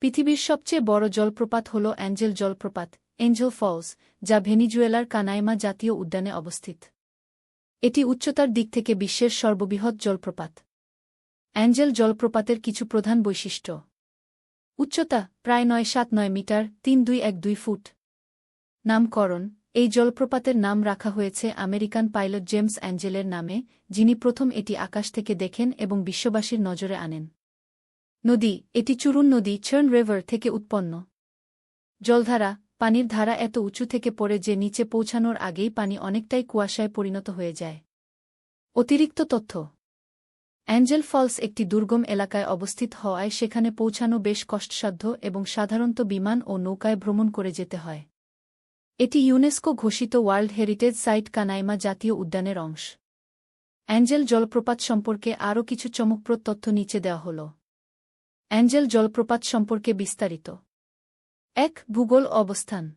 পৃথিবীর সবচেয়ে বড় জলপ্রপাত হল অ্যাঞ্জেল জলপ্রপাত, এঞ্জেল ফলস, যা ভেনিজুয়েলার কানাইমা জাতীয় উদ্যানে অবস্থিত। এটি উচ্চতার দিক থেকে বিশ্বের সর্ববৃহৎ জলপ্রপাত। অ্যাঞ্জেল জলপ্রপাতের কিছু প্রধান বৈশিষ্ট্য। উচ্চতা প্রায় নয় সাত নয় মিটার, তিন দুই এক দুই ফুট। নামকরণ, এই জলপ্রপাতের নাম রাখা হয়েছে আমেরিকান পাইলট জেমস অ্যাঞ্জেলের নামে, যিনি প্রথম এটি আকাশ থেকে দেখেন এবং বিশ্ববাসীর নজরে আনেন। নদী, এটি চুরুন নদী চার্ন রিভার থেকে উৎপন্ন। জলধারা, পানির ধারা এত উঁচু থেকে পড়ে যে নিচে পৌঁছানোর আগেই পানি অনেকটাই কুয়াশায় পরিণত হয়ে যায়। অতিরিক্ত তথ্য। অ্যাঞ্জেল ফলস একটি দুর্গম এলাকায় অবস্থিত হওয়ায় সেখানে পৌঁছানো বেশ কষ্টসাধ্য এবং সাধারণত বিমান ও নৌকায় ভ্রমণ করে যেতে হয়। এটি ইউনেস্কো ঘোষিত ওয়ার্ল্ড হেরিটেজ সাইট কানাইমা জাতীয় উদ্যানের অংশ। অ্যাঞ্জেল জলপ্রপাত সম্পর্কে আরও কিছু চমকপ্রদ তথ্য নিচে দেওয়া হল। অ্যাঞ্জেল জলপ্রপাত সম্পর্কে বিস্তারিত। এক, ভূগোল অবস্থান।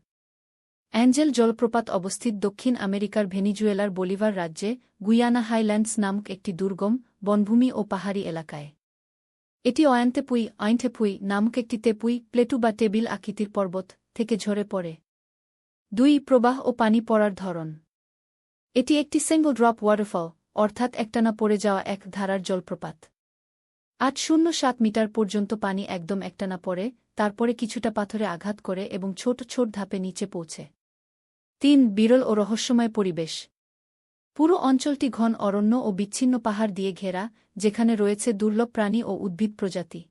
অ্যাঞ্জেল জলপ্রপাত অবস্থিত দক্ষিণ আমেরিকার ভেনিজুয়েলার বলিভার রাজ্যে গুইয়ানা হাইল্যান্ডস নামক একটি দুর্গম, বনভূমি ও পাহাড়ি এলাকায়। এটি অয়ান্তেপুই অয়েন্টেপুই নামক একটি তেপুই, প্লেটু বা টেবিল আকৃতির পর্বত থেকে ঝরে পড়ে। দুই, প্রবাহ ও পানি পড়ার ধরন। এটি একটি সিঙ্গল ড্রপ ওয়াটারফল অর্থাৎ একটানা পড়ে যাওয়া এক ধারার জলপ্রপাত। আট শূন্য সাত মিটার পর্যন্ত পানি একদম একটানা পড়ে, তারপরে কিছুটা পাথরে আঘাত করে এবং ছোট ছোট ধাপে নিচে পৌঁছে। তিন, বিরল ও রহস্যময় পরিবেশ। পুরো অঞ্চলটি ঘন অরণ্য ও বিচ্ছিন্ন পাহাড় দিয়ে ঘেরা, যেখানে রয়েছে দুর্লভ প্রাণী ও উদ্ভিদ প্রজাতি।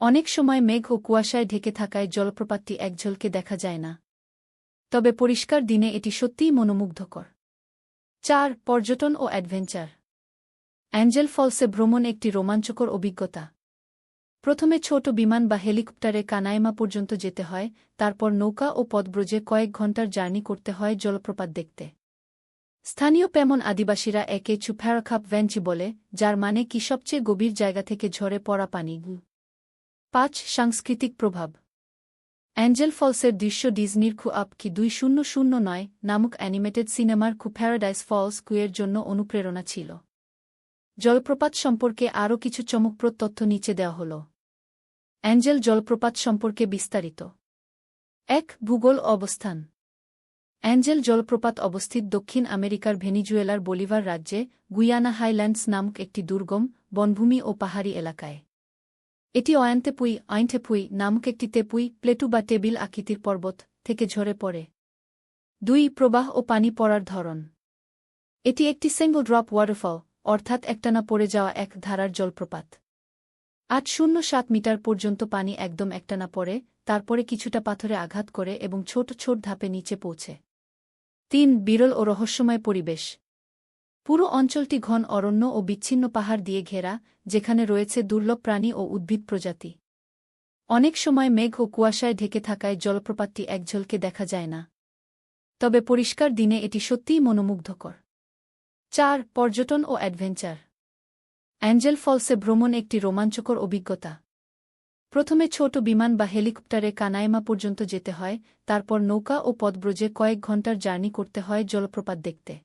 অনেক সময় মেঘ ও কুয়াশায় ঢেকে থাকায় জলপ্রপাতটি একঝলকে দেখা যায় না। তবে পরিষ্কার দিনে এটি সত্যিই মনোমুগ্ধকর। চার, পর্যটন ও অ্যাডভেঞ্চার। অ্যাঞ্জেল ফলসে ভ্রমণ একটি রোমাঞ্চকর অভিজ্ঞতা। প্রথমে ছোট বিমান বা হেলিকপ্টারে কানাইমা পর্যন্ত যেতে হয়, তারপর নৌকা ও পদব্রজে কয়েক ঘণ্টার জার্নি করতে হয় জলপ্রপাত দেখতে। স্থানীয় পেমন আদিবাসীরা একে চুফ্যারাখাপ ভ্যাঞ্চি বলে, যার মানে কি সবচেয়ে গভীর জায়গা থেকে ঝরে পড়া পানি। পাঁচ, সাংস্কৃতিক প্রভাব। অ্যাঞ্জেল ফলসের দৃশ্য ডিজনির খু আপ কি দুই শূন্য শূন্য নয় নামক অ্যানিমেটেড সিনেমার খু প্যারাডাইস ফলস কুয়ের জন্য অনুপ্রেরণা ছিল। জলপ্রপাত সম্পর্কে আরও কিছু চমকপ্রদ তথ্য নিচে দেওয়া হল। অ্যাঞ্জেল জলপ্রপাত সম্পর্কে বিস্তারিত। এক, ভূগোল অবস্থান। অ্যাঞ্জেল জলপ্রপাত অবস্থিত দক্ষিণ আমেরিকার ভেনিজুয়েলার বলিভার রাজ্যে গুয়ানা হাইল্যান্ডস নামক একটি দুর্গম, বনভূমি ও পাহাড়ি এলাকায়। এটি অয়ান্তেপুই অয়েন্টেপুই নামক একটি তেপুই, প্লেটু বা টেবিল আকৃতির পর্বত থেকে ঝরে পড়ে। দুই, প্রবাহ ও পানি পড়ার ধরন। এটি একটি সিঙ্গল ড্রপ ওয়াটারফল অর্থাৎ একটানা পড়ে যাওয়া এক ধারার জলপ্রপাত। আট শূন্য সাত মিটার পর্যন্ত পানি একদম একটানা পড়ে, তারপরে কিছুটা পাথরে আঘাত করে এবং ছোট ছোট ধাপে নিচে পৌঁছে। তিন, বিরল ও রহস্যময় পরিবেশ। পুরো অঞ্চলটি ঘন অরণ্য ও বিচ্ছিন্ন পাহাড় দিয়ে ঘেরা, যেখানে রয়েছে দুর্লভ প্রাণী ও উদ্ভিদ প্রজাতি। অনেক সময় মেঘ ও কুয়াশায় ঢেকে থাকায় জলপ্রপাতটি একঝলকে দেখা যায় না। তবে পরিষ্কার দিনে এটি সত্যিই মনোমুগ্ধকর। চার, পর্যটন ও অ্যাডভেঞ্চার। অ্যাঞ্জেল ফলসে ভ্রমণ একটি রোমাঞ্চকর অভিজ্ঞতা। প্রথমে ছোট বিমান বা হেলিকপ্টারে কানাইমা পর্যন্ত যেতে হয়, তারপর নৌকা ও পদব্রজে কয়েক ঘণ্টার জার্নি করতে হয় জলপ্রপাত দেখতে।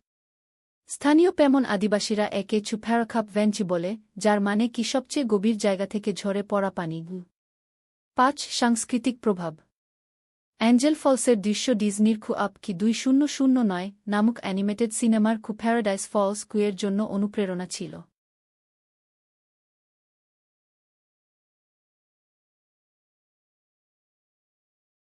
স্থানীয় পেমন আদিবাসীরা একে চুফ্যারাখাপ ভ্যাঞ্চি বলে, যার মানে কি সবচেয়ে গভীর জায়গা থেকে ঝরে পড়া পানি। পাঁচ, সাংস্কৃতিক প্রভাব। অ্যাঞ্জেল ফলসের দৃশ্য ডিজনির খু আপ কি দুই শূন্য শূন্য নয় নামক অ্যানিমেটেড সিনেমার খু প্যারাডাইস ফলস কুয়ের জন্য অনুপ্রেরণা ছিল।